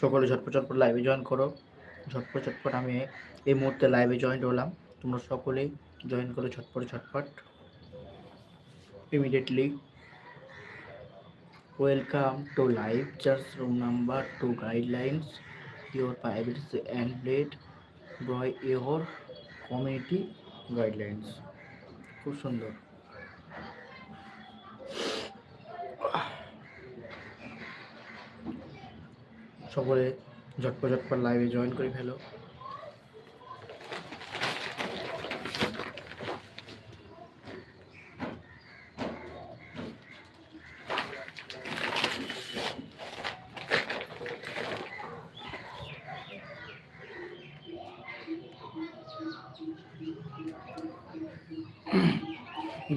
সকলে ঝটপট ঝটপট লাইভে জয়েন করো। ঝটপট ঝটপট আমি এই মুহূর্তে লাইভে জয়েন হলাম। তোমরা সকলেই জয়েন করো ঝটপট ঝটপট। Immediately welcome to live just room number two guidelines your privacy and plate by your community guidelines খুব সুন্দর। সকলে ঝটপট ঝটপট লাইভে জয়েন করে ফেলো।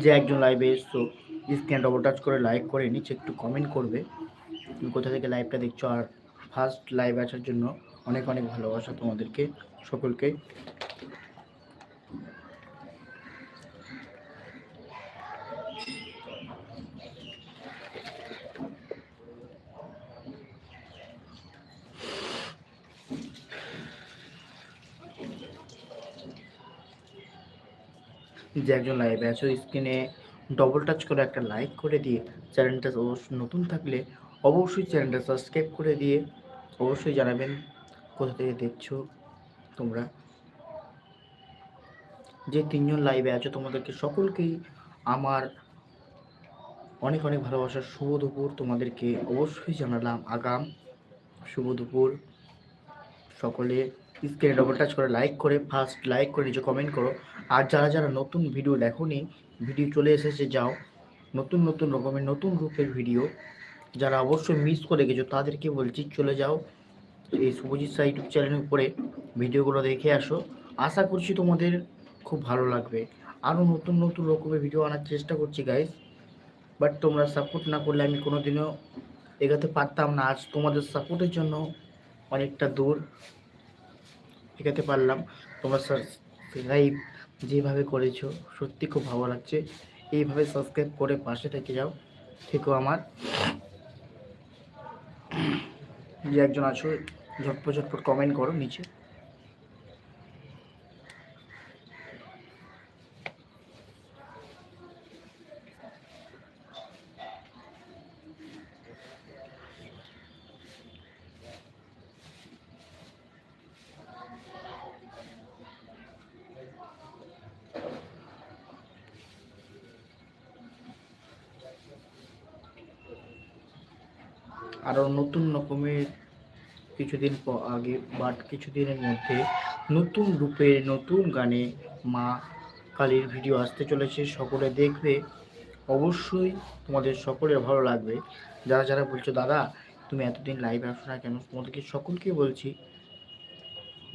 যে একজন লাইভে এসছো স্ক্রিন ডবল টাচ করে লাইক করে নিচে একটু কমেন্ট করবে। তুমি কোথা থেকে লাইভটা দেখছ? আর ফার্স্ট লাইভ আসার জন্য অনেক অনেক ভালোবাসা তোমাদেরকে, সকলকে। যে একজন লাইভে আছো স্ক্রিনে ডবল টাচ করে একটা লাইক করে দিয়ে চ্যানেলটা নতুন থাকলে অবশ্যই চ্যানেলটা সাবস্ক্রাইব করে দিয়ে অবশ্যই জানাবেন কোথা থেকে দেখছ তোমরা। যে তিনজন লাইভে আছো, তোমাদেরকে সকলকেই আমার অনেক অনেক ভালোবাসার শুভ দুপুর। তোমাদেরকে অবশ্যই জানালাম আগাম। শুভ দুপুর। সকলে স্ক্রিনে ডবল টাচ করে লাইক করে ফার্স্ট লাইক করে নিচে কমেন্ট করো। আর যারা যারা নতুন ভিডিও দেখোনি ভিডিও চলে এসেছে, যাও। নতুন নতুন রকমের, নতুন রূপের ভিডিও যারা অবশ্যই মিস করে গেছো, তাদেরকে বলছি চলে যাও এই শুভজিৎ সাহা ইউটিউব চ্যানেলের উপরে ভিডিওগুলো দেখে আসো। আশা করছি তোমাদের খুব ভালো লাগবে। আরও নতুন নতুন রকমের ভিডিও আনার চেষ্টা করছি গাইজ বাট তোমরা সাপোর্ট না করলে আমি কোনো দিনও এগাতে পারতাম না। আজ তোমাদের সাপোর্টের জন্য অনেকটা দূর। এগাতে পারলাম। তোমার সাবস্ক্রাইব যেভাবে করেছ, সত্যি খুব ভালো লাগছে। এইভাবে সাবস্ক্রাইব করে পাশে থেকে যাও। থেকেও আমার। যে একজন আছো, ঝটপট ঝটপট কমেন্ট করো নিচে। আরও নতুন রকমের কিছুদিন আগে বাট কিছুদিনের মধ্যে নতুন রূপে নতুন গানে মা কালীর ভিডিও আসতে চলেছে, সকলে দেখবে। অবশ্যই তোমাদের সকলের ভালো লাগবে। যারা যারা বলছো, দাদা, তুমি এতদিন লাইভ আসো না কেন? তোমাদেরকে সকলকে বলছি,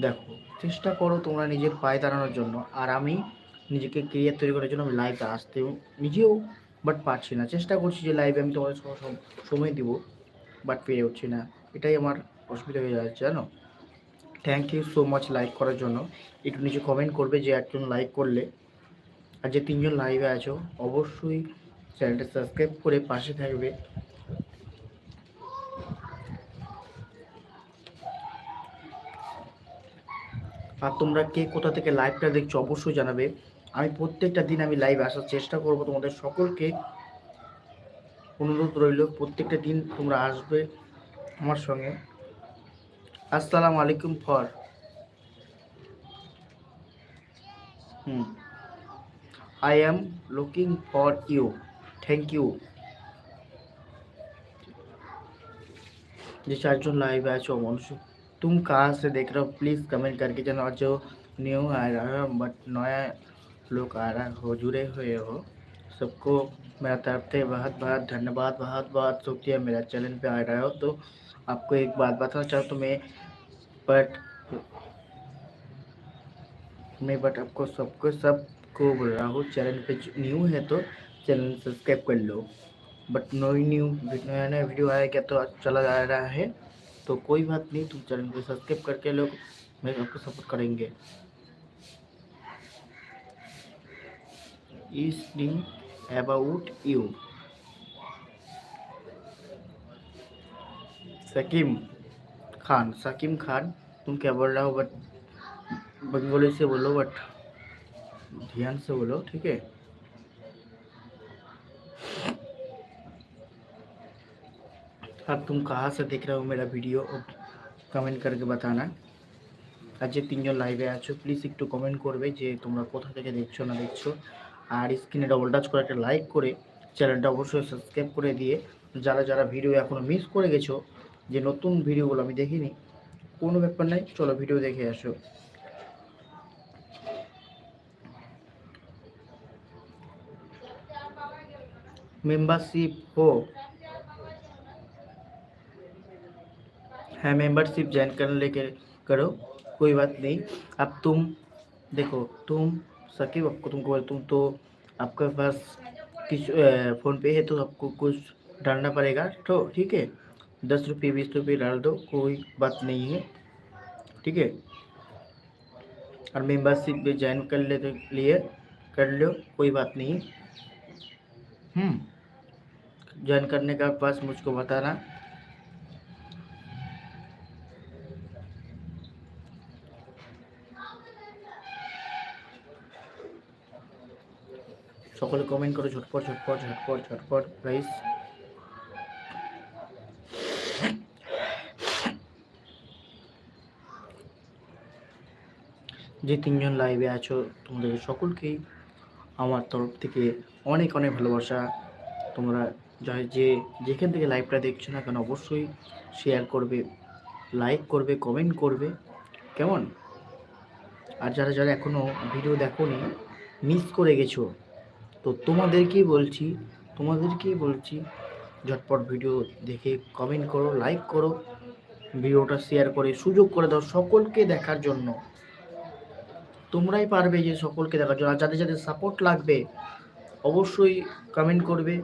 দেখো, চেষ্টা করো তোমরা নিজের পায়ে দাঁড়ানোর জন্য। আর আমি নিজেকে কেরিয়ার তৈরি করার জন্য আমি লাইভে আসতেও নিজেও বাট পারছি না। চেষ্টা করছি যে লাইভে আমি তোমাদের সম- সম- সময় দিব। বাট পেরে উঠছি না। এটাই আমার অসুবিধা হয়ে যাচ্ছে, জানো? Thank you so much like করার জন্য। একটু নিচে কমেন্ট করবে যে একজন লাইক করলে। আর যে তিনজন লাইভে আছো, অবশ্যই চ্যানেলটা সাবস্ক্রাইব করে পাশে থাকবে। আর তোমরা কে কোথা থেকে লাইভটা দেখছ অবশ্যই জানাবে। আমি প্রত্যেকটা দিন আমি লাইভ আসার চেষ্টা করব তোমাদের সকলকে। অনুরোধ রইল প্রত্যেকটা দিন তোমরা আসবে আমার সঙ্গে আসসালামু আলাইকুম for hmm I am looking for you thank you যে चारजन लाइव है जो मनुष्य तुम कहाँ से देख रहे हो प्लीज़ कमेंट करके जाना और जो न्यू आ रहा है बट नया लोग आ रहा हो जुड़े हुए हो सबको मेरा तरफ़ से बहुत बहुत धन्यवाद, बहुत बहुत शुक्रिया मेरा चैनल पे आ रहा हो। तो आपको एक बात बताना चाहूँ तो मैं बट मैं बट आपको सबको सबको बोल रहा हूँ, चैनल पे न्यू है तो चैनल सब्सक्राइब कर लो। बट नो न्यू नया नया वीडियो आएगा तो चला जा रहा है। तो कोई बात नहीं, तुम चैनल को सब्सक्राइब करके लोग मैं आपको सपोर्ट करेंगे। इस thing about you Sakim Khan Sakim Khan तुम क्या बोल रहा हो बट बंगाली से बोलो बट ध्यान से बोलो ठीक है अब तुम कहाँ से देख रहे हो मेरा ভিডিও কমেন্ট করকে বাতানা আর যে তিনজন লাইভে আছো প্লিজ একটু কমেন্ট করবে যে তোমরা কোথা থেকে দেখছো না দেখছো আর স্ক্রিনে ডবল টাচ করে একটা লাইক করে চ্যানেলটা অবশ্যই সাবস্ক্রাইব করে দিয়ে যারা যারা ভিডিও এখনও মিস করে গেছো যে নতুন ভিডিওগুলো আমি দেখিনি কোনো ব্যাপার নাই চলো ভিডিও দেখে আসো मेंबरशिप हो है मेंबरशिप ज्वाइन कर लेके करो कोई बात नहीं अब तुम देखो तुम सकीब आपको तुमको तुम तो आपके पास किस फ़ोन पे है तो आपको कुछ डालना पड़ेगा तो ठीक है। दस रुपये, बीस रुपये डाल दो, कोई बात नहीं है, ठीक है। और मेम्बरशिप भी ज्वाइन कर ले, लिए, कर लो, कोई बात नहीं। हम्म। ज्वाइन करने का पास मुझको बताना। সকলে কমেন্ট করো, ঝটপট ঝটপট ঝটপট ঝটপট প্রাইস যে তিনজন লাইভে আছো, তোমাদের সকলকেই আমার তরফ থেকে অনেক অনেক ভালোবাসা। তোমরা যা- যে যেখান থেকে লাইভটা দেখছ না কেন, অবশ্যই শেয়ার করবে লাইক করবে কমেন্ট করবে। কেমন? আর যারা যারা এখনও ভিডিও দেখোনি মিস করে গেছো তো তোমাদেরকেই বলছি তোমাদেরকেই বলছি, ঝটপট ভিডিও দেখে কমেন্ট করো লাইক করো, ভিডিওটা শেয়ার করে সুযোগ করে দাও সকলকে দেখার জন্য। তোমরাই পারবে যে সকলকে দেখার জন্য। আর যাদের যাদের সাপোর্ট লাগবে, অবশ্যই কমেন্ট করবে,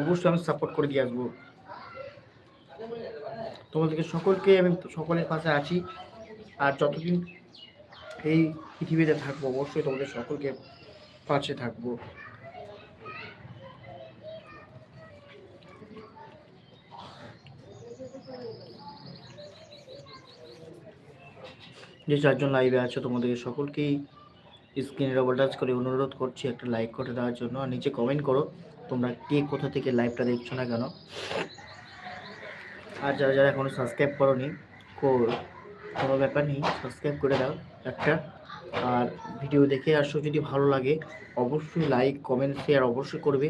অবশ্যই আমি সাপোর্ট করে দিয়ে আসব। তোমাদেরকে সকলকে আমি সকলের পাশে আছি। আর যতদিন এই পৃথিবীতে থাকব, অবশ্যই তোমাদের সকলকে পাশে থাকব। যে চারজন লাইভে আছো তোমাদের সকলকেই স্ক্রিনে ডবল টাচ করে অনুরোধ করছি একটা লাইক করে দেওয়ার জন্য। আর নিচে কমেন্ট করো, তোমরা কে কোথা থেকে লাইভটা দেখছ না কেন? আর যারা যারা এখনও সাবস্ক্রাইব করোনি, কো- কোনো ব্যাপার নেই সাবস্ক্রাইব করে দাও একটা। আর ভিডিও দেখে আসো যদি ভালো লাগে, অবশ্যই লাইক কমেন্ট শেয়ার অবশ্যই করবে।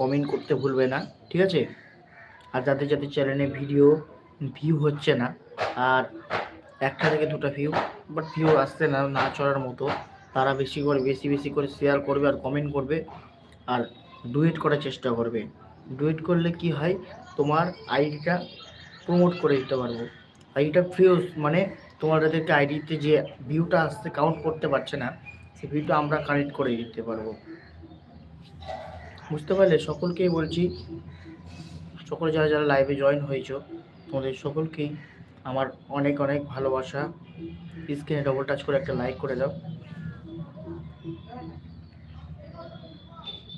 কমেন্ট করতে ভুলবে না, ঠিক আছে? আর যাদের যাদের চ্যানেলে ভিডিও ভিউ হচ্ছে না, আর একটা থেকে দুটো ভিউ বাট ভিউ আসছে না না চলার মতো, তারা বেশি করে, বেশি বেশি করে শেয়ার করবে আর কমেন্ট করবে, আর ডুয়েট করার চেষ্টা করবে। ডুয়েট করলে কি হয়? তোমার আইডিটা প্রমোট করে দিতে পারব। আইডিটা ফ্রিউজ মানে তোমাদেরকে আইডিতে যে ভিউটা আসতে কাউন্ট করতে পারছে না সেই ভিউটা আমরা কানেক্ট করে দিতে পারব। বুঝতে পারলে? সকলকেই বলছি, সকলে যারা যারা লাইভে জয়েন হয়েছো, তোমাদের সকলকেই আমার অনেক অনেক ভালোবাসা। স্ক্রিনে ডবল টাচ করে একটা লাইক করে দাও।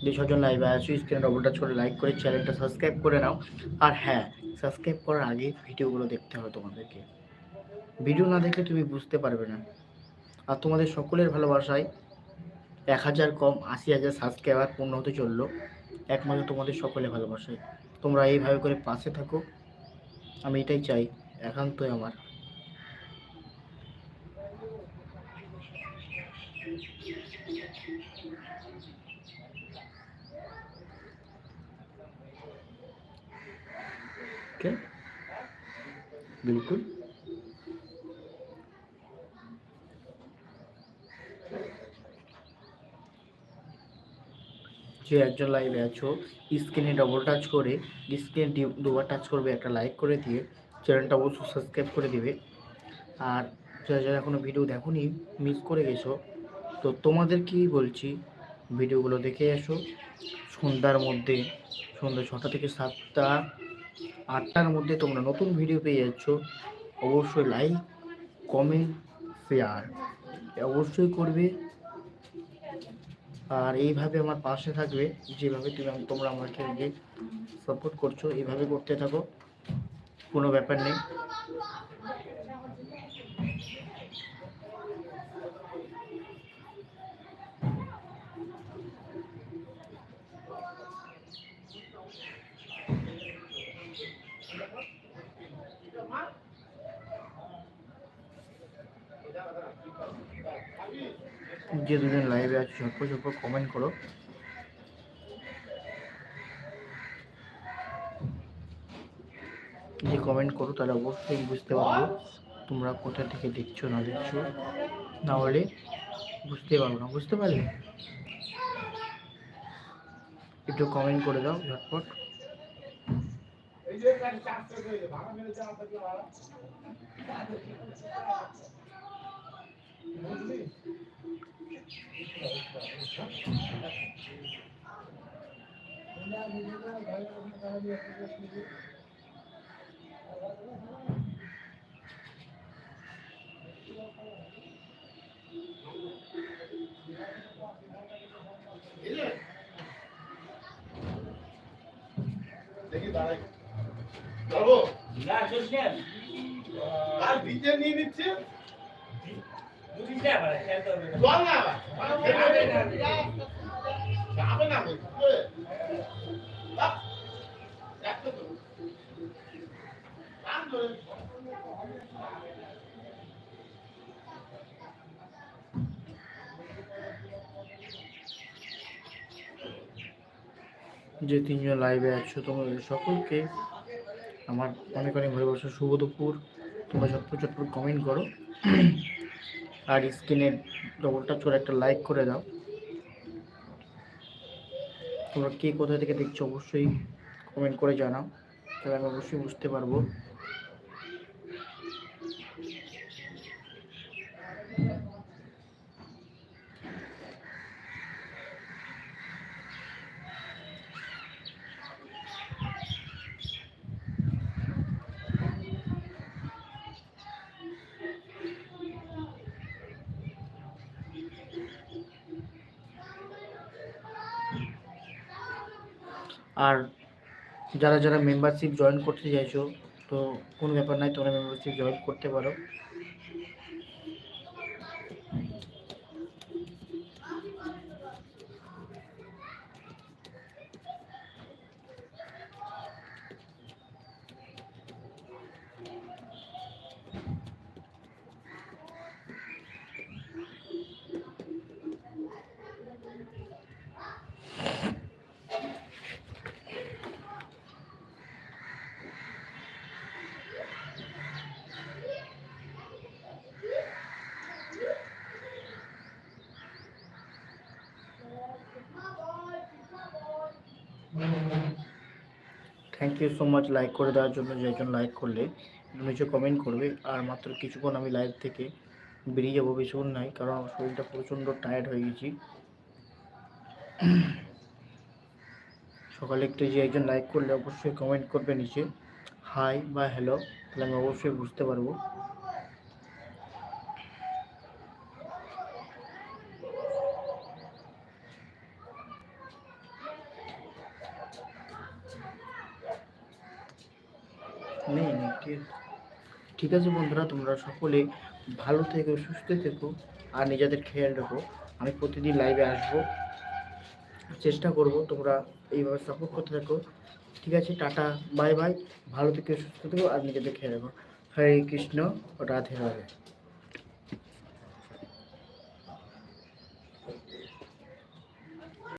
যে ছজন লাইভে আছো স্ক্রিনে ডবল টাচ করে লাইক করে চ্যানেলটা সাবস্ক্রাইব করে নাও। আর হ্যাঁ সাবস্ক্রাইব করার আগে ভিডিওগুলো দেখতে হবে তোমাদেরকে। ভিডিও না দেখলে তুমি বুঝতে পারবে না আর তোমাদের সকলের ভালোবাসায় এক হাজার কম আশি হাজার সাবস্ক্রাইবার পূর্ণ হতে চললো একমাত্র তোমাদের সকলের ভালোবাসায় তোমরা এইভাবে করে পাশে থাকো আমি এটাই চাই একান্তই আমার क्या बिल्कुल যে একজন লাইভে আছো স্ক্রিনে ডবল টাচ করে স্ক্রিনে দুবার টাচ করবে, একটা লাইক করে দিয়ে চ্যানেলটা অবশ্যই সাবস্ক্রাইব করে দিবে। আর যারা যারা এখনও ভিডিও দেখোনি মিস করে গেছো, তো তোমাদেরকেই বলছি, ভিডিওগুলো দেখে এসো সন্ধ্যার মধ্যে, সন্ধ্যা ছটা থেকে সাতটা, আটটার মধ্যে তোমরা নতুন ভিডিও পেয়ে যাচ্ছ, অবশ্যই লাইক কমেন্ট শেয়ার অবশ্যই করবে। আর এইভাবে আমার পাশে থাকবে, যেভাবে তুমি তোমরা আমাকে সাপোর্ট করছ, এইভাবে করতে থাকো, কোনো ব্যাপার নেই। যে দুজন লাইভে আছে ঝটপট ঝটপট কমেন্ট করো। যে কমেন্ট করো, তাহলে অবশ্যই বুঝতে পারব তোমরা কোথা থেকে দেখছ, না দেখছ। না হলে বুঝতে পারব না, বুঝতে পারলে? একটু কমেন্ট করে দাও, ঝটপট। দেখি দাঁড়াই। যাব না শেষ নেন আর ভিজে নিয়ে নিচ্ছে? যে তিনজন লাইভে আছো, তোমাদের সকলকে আমার অনেক অনেক ভালোবাসা। শুভ দুপুর। তোমরা ঝটপট ঝটপট কমেন্ট করো। আর স্ক্রিনে ডবলটা চোর একটা লাইক করে দাও। তোমরা কে কোথা থেকে দেখছ অবশ্যই কমেন্ট করে জানাও। তাহলে আমি অবশ্যই বুঝতে পারব। আর যারা যারা মেম্বারশিপ জয়েন করতে চাইছো, তো কোনো ব্যাপার নাই, তোমরা মেম্বারশিপ জয়েন করতে পারো। Thank you so much like করে দেওয়ার জন্য যে একজন লাইক করলে নিচে কমেন্ট করবে, আর মাত্র কিছুক্ষণ আমি লাইভ থেকে বেরিয়ে যাব, বেশিক্ষণ নাই কারণ আমার শরীরটা প্রচণ্ড টায়ার্ড হয়ে গেছি। সকালে একটু যে একজন লাইক করলে অবশ্যই কমেন্ট করবে নিচে। হাই বা হ্যালো তাহলে আমি অবশ্যই বুঝতে পারব। নেই নেই, ঠিক ঠিক আছে বন্ধুরা, তোমরা সকলে ভালো থেকো, সুস্থ থেকো, আর নিজেদের খেয়াল রেখো। আমি প্রতিদিন লাইভে আসব। চেষ্টা করব তোমরা এইভাবে সাপোর্ট করতে থাকো। ঠিক আছে, টাটা বাই বাই ভালো থেকো, সুস্থ থেকো, আর নিজেদের খেয়াল রেখো। হরে কৃষ্ণ, রাধে রাধে।